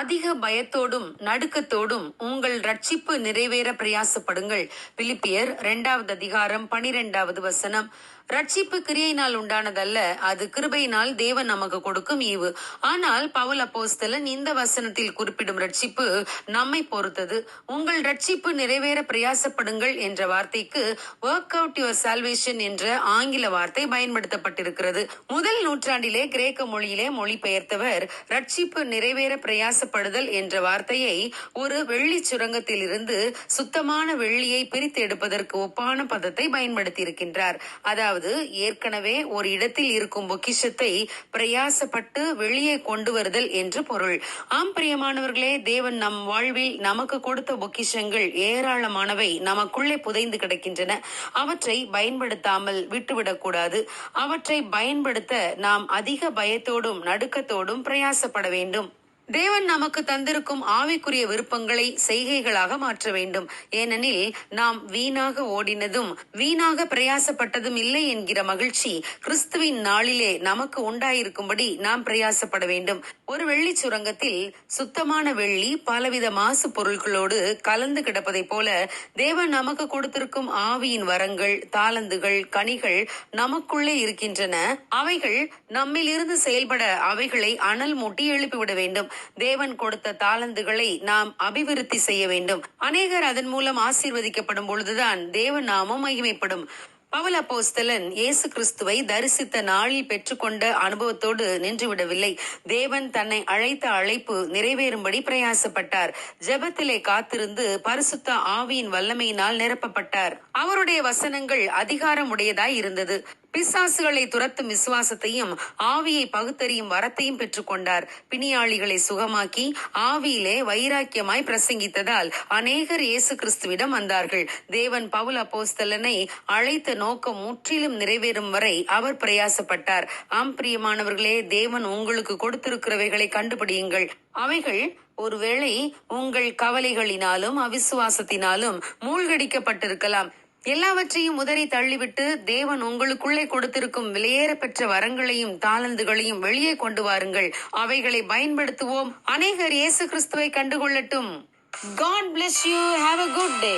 அதிக பயத்தோடும் நடுக்கத்தோடும் உங்கள் ரட்சிப்பு நிறைவேற பிரயாசப்படுங்கள். பிலிப்பியர் இரண்டாவது அதிகாரம் பனிரெண்டாவது வசனம். ரட்சிப்பு கிரியையினால் உண்டானதல்ல அது கிருபையினால் தேவன் நமக்கு கொடுக்கும் ஈவு. ஆனால் பவுல் அப்போஸ்தலன் இந்த வசனத்தில் குறிப்பிடும் ரட்சிப்பு நம்மை பொறுத்தது. உங்கள் ரட்சிப்பு நிறைவேற பிரயாசப்படுங்கள் என்ற வார்த்தைக்கு ஒர்க் அவுட் யுவர் சால்வேஷன் என்ற ஆங்கில வார்த்தை பயன்படுத்தப்பட்டிருக்கிறது. முதல் நூற்றாண்டிலே கிரேக்க மொழியிலே மொழிபெயர்த்தவர் ரட்சிப்பு நிறைவேற பிரயாசப்படுதல் என்ற வார்த்தையை ஒரு வெள்ளி சுரங்கத்தில் இருந்து சுத்தமான வெள்ளியை பிரித்து எடுப்பதற்கு ஒப்பான பதத்தை பயன்படுத்தியிருக்கின்றார். அதாவது ஏற்கனவே ஒரு இடத்தில் இருக்கும் பொக்கிஷத்தை பிரயாசப்பட்டு வெளியே கொண்டு வருதல் என்று பொருள். ஆம் பிரியமானவர்களே தேவன் நம் வாழ்வில் நமக்கு கொடுத்த பொக்கிஷங்கள் ஏராளமானவை நமக்குள்ளே புதைந்து கிடக்கின்றன. அவற்றை பயன்படுத்தாமல் விட்டுவிடக்கூடாது அவற்றை பயன்படுத்த நாம் அதிக பயத்தோடும் நடுக்கத்தோடும் பிரயாசப்பட வேண்டும். தேவன் நமக்கு தந்திருக்கும் ஆவிக்குரிய விருப்பங்களை செய்கைகளாக மாற்ற வேண்டும். ஏனெனில் நாம் வீணாக ஓடினதும் வீணாக பிரயாசப்பட்டதும் இல்லை என்கிற மகிழ்ச்சி கிறிஸ்துவின் நாளிலே நமக்கு உண்டாயிருக்கும்படி நாம் பிரயாசப்பட வேண்டும். ஒரு வெள்ளி சுரங்கத்தில் சுத்தமான வெள்ளி பலவித மாசு பொருட்களோடு கலந்து கிடப்பதைப் போல தேவன் நமக்கு கொடுத்திருக்கும் ஆவியின் வரங்கள் தாளந்துகள் கனிகள் நமக்குள்ளே இருக்கின்றன. அவைகள் நம்மிலிருந்து செயல்பட அவைகளை அனல் மூட்டி எழுப்பிவிட வேண்டும். தேவன் கொடுத்த தாளந்துகளை நாம் அபிவிருத்தி செய்ய வேண்டும். அநேகர் அதன் மூலம் ஆசீர்வதிக்கப்படும் பொழுதுதான் தேவ நாமம் மகிமைப்படும். பவுல் அப்போஸ்தலன் இயேசு கிறிஸ்துவை தரிசித்த நாளில் பெற்றுக்கொண்ட அனுபவத்தோடு நின்றுவிடவில்லை. தேவன் தன்னை அழைத்த அழைப்பு நிறைவேறும்படி பிரயாசப்பட்டார். ஜெபத்திலே காத்திருந்து பரிசுத்த ஆவியின் வல்லமையினால் நிரப்பப்பட்டார். அவருடைய வசனங்கள் அதிகாரம் உடையதாய் இருந்தது. பிசாசுகளை துரத்தும் விசுவாசத்தையும் ஆவியை பகுத்தறியும் வரத்தையும் பெற்றுக்கொண்டார். பிணியாளிகளை சுகமாக்கி ஆவியிலே வைராக்கியமாய் பிரசங்கித்ததால் அநேகர் இயேசு கிறிஸ்துவிடம் வந்தார்கள். தேவன் பவுல் அப்போஸ்தலனை அழைத்த நோக்கம் முற்றிலும் நிறைவேறும் வரை அவர் பிரயாசப்பட்டார். ஆம் பிரியமானவர்களே தேவன் உங்களுக்கு கொடுத்திருக்கிறவைகளை கண்டுபிடியுங்கள். அவைகள் ஒருவேளை உங்கள் கவலைகளினாலும் அவிசுவாசத்தினாலும் மூழ்கடிக்கப்பட்டிருக்கலாம். எல்லாவற்றையும் உதறி தள்ளிவிட்டு தேவன் உங்களுக்குள்ளே கொடுத்திருக்கும் விலையேற பெற்ற வரங்களையும் தாளந்துகளையும் வெளியே கொண்டு வாருங்கள். அவைகளை பயன்படுத்துவோம். அநேகர் இயேசு கிறிஸ்துவை கண்டுகொள்ளட்டும். God bless you have a good day